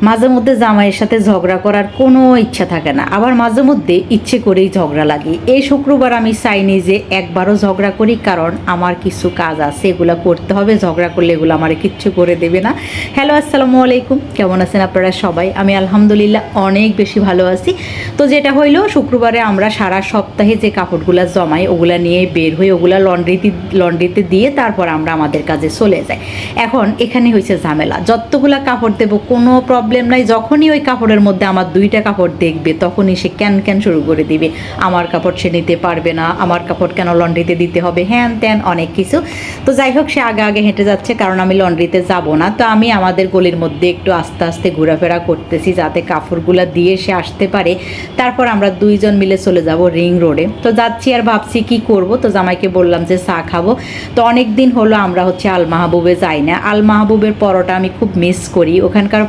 মাঝে মধ্যে জামাইয়ের সাথে ঝগড়া করার কোনো ইচ্ছা থাকে না। আবার মাঝে মধ্যে ইচ্ছে করেই ঝগড়া লাগে। এই শুক্রবার আমি চাইনি যে একবারও ঝগড়া করি, কারণ আমার কিছু কাজ আছে, এগুলো করতে হবে। ঝগড়া করলে এগুলো আমার কিচ্ছু করে দেবে না। হ্যালো, আসসালামু আলাইকুম। কেমন আছেন আপনারা সবাই? আমি আলহামদুলিল্লাহ অনেক বেশি ভালো আছি। তো যেটা হইল, শুক্রবারে আমরা সারা সপ্তাহে যে কাপড়গুলো জমাই, ওগুলা নিয়ে বের হই, ওগুলা লন্ড্রিতে লন্ড্রিতে দিয়ে তারপর আমরা আমাদের কাজে চলে যাই। এখন এখানে হয়েছে ঝামেলা। যতগুলা কাপড় দেবো, কোনো প্রবলেম নাই, যখনই ওই কাপড়ের মধ্যে আমার দুইটা কাপড় দেখবে, তখনই সে ক্যান ক্যান শুরু করে দিবে। আমার কাপড় সে নিতে পারবে না, আমার কাপড় কেন লন্ড্রিতে দিতে হবে? হ্যান ত্যান, অনেক কিছু। তো যাই হোক, সে আগে আগে হেঁটে যাচ্ছে, কারণ আমি লন্ড্রিতে যাব না। তো আমি আমাদের গলির মধ্যে একটু আস্তে আস্তে ঘোরাফেরা করতেছি, যাতে কাপড়গুলো দিয়ে সে আসতে পারে। তারপর আমরা দুইজন মিলে চলে যাব রিং রোডে। তো যাচ্ছি আর ভাবছি কি করব? তো জামাইকে বললাম যে চা খাব। তো অনেক দিন হলো আমরা হচ্ছে আল মাহবুবে যাই না। আল মাহবুবের পরোটা আমি খুব মিস করি। ওখানকার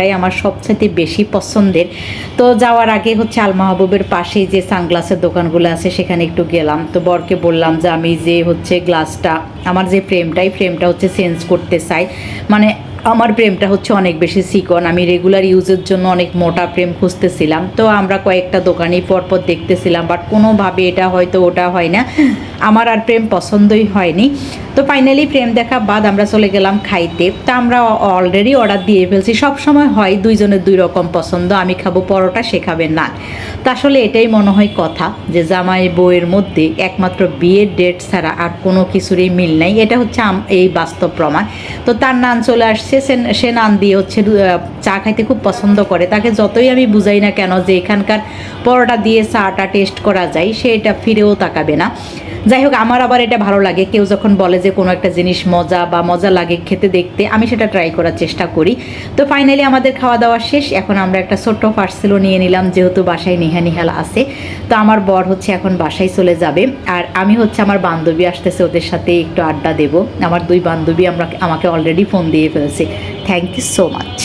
পরোটাটাই আমার সবচেয়ে বেশি পছন্দের। তো যাওয়ার আগে হচ্ছে আল মাহবুবের পাশেই যে সানগ্লাসের দোকানগুলো আছে, সেখানে একটু গেলাম। তো বরকে বললাম যে, আমি যে হচ্ছে গ্লাসটা, আমার যে ফ্রেমটাই, ফ্রেমটা হচ্ছে চেঞ্জ করতে চাই। মানে আমার প্রেমটা হচ্ছে অনেক বেশি সিকন আমি রেগুলার ইউজের জন্য অনেক মোটা প্রেম খুঁজতেছিলাম। তো আমরা কয়েকটা দোকানেই পরপর দেখতেছিলাম, বাট কোনোভাবে এটা হয়তো ওটা হয় না। আমার আর প্রেম পছন্দই হয়নি। তো ফাইনালি প্রেম দেখা বাদ আমরা চলে গেলাম খাইতে। তা আমরা অলরেডি অর্ডার দিয়ে ফেলছি। সব সময় হয় দুইজনের দুই রকম পছন্দ। আমি খাব পরোটা, সে খাবে না তা আসলে এটাই মনে হয় কথা যে জামাই বউয়ের মধ্যে একমাত্র বিয়ের ডেট ছাড়া আর কোনো কিছুরই মিল নাই। এটা হচ্ছে এই বাস্তব প্রমাণ। তো তার নান চলে আসছে। সে নান দিয়ে হচ্ছে চা খাইতে খুব পছন্দ করে। তাকে যতই আমি বুঝাই না কেন যে এখানকার পরোটা দিয়ে চাটা টেস্ট করা যায়, সে এটা ফিরেও তাকাবে না। যাই হোক আমার আবার এটা ভালো লাগে। কেউ যখন বলে যে কোনো একটা জিনিস মজা বা মজা লাগে খেতে দেখতে, আমি সেটা ট্রাই করার চেষ্টা করি। তো ফাইনালি আমাদের খাওয়া দাওয়া শেষ। এখন আমরা একটা ছোট্ট পার্সেলও নিয়ে নিলাম, যেহেতু বাসায় নিহা নিহাল আছে। তো আমার বর হচ্ছে এখন বাসায় চলে যাবে। আর আমি হচ্ছে আমার বান্ধবী আসতেছে, ওদের সাথে একটু আড্ডা দেব। আমার দুই বান্ধবী আমরা আমাকে অলরেডি ফোন দিয়ে ফেলছে। Thank you so much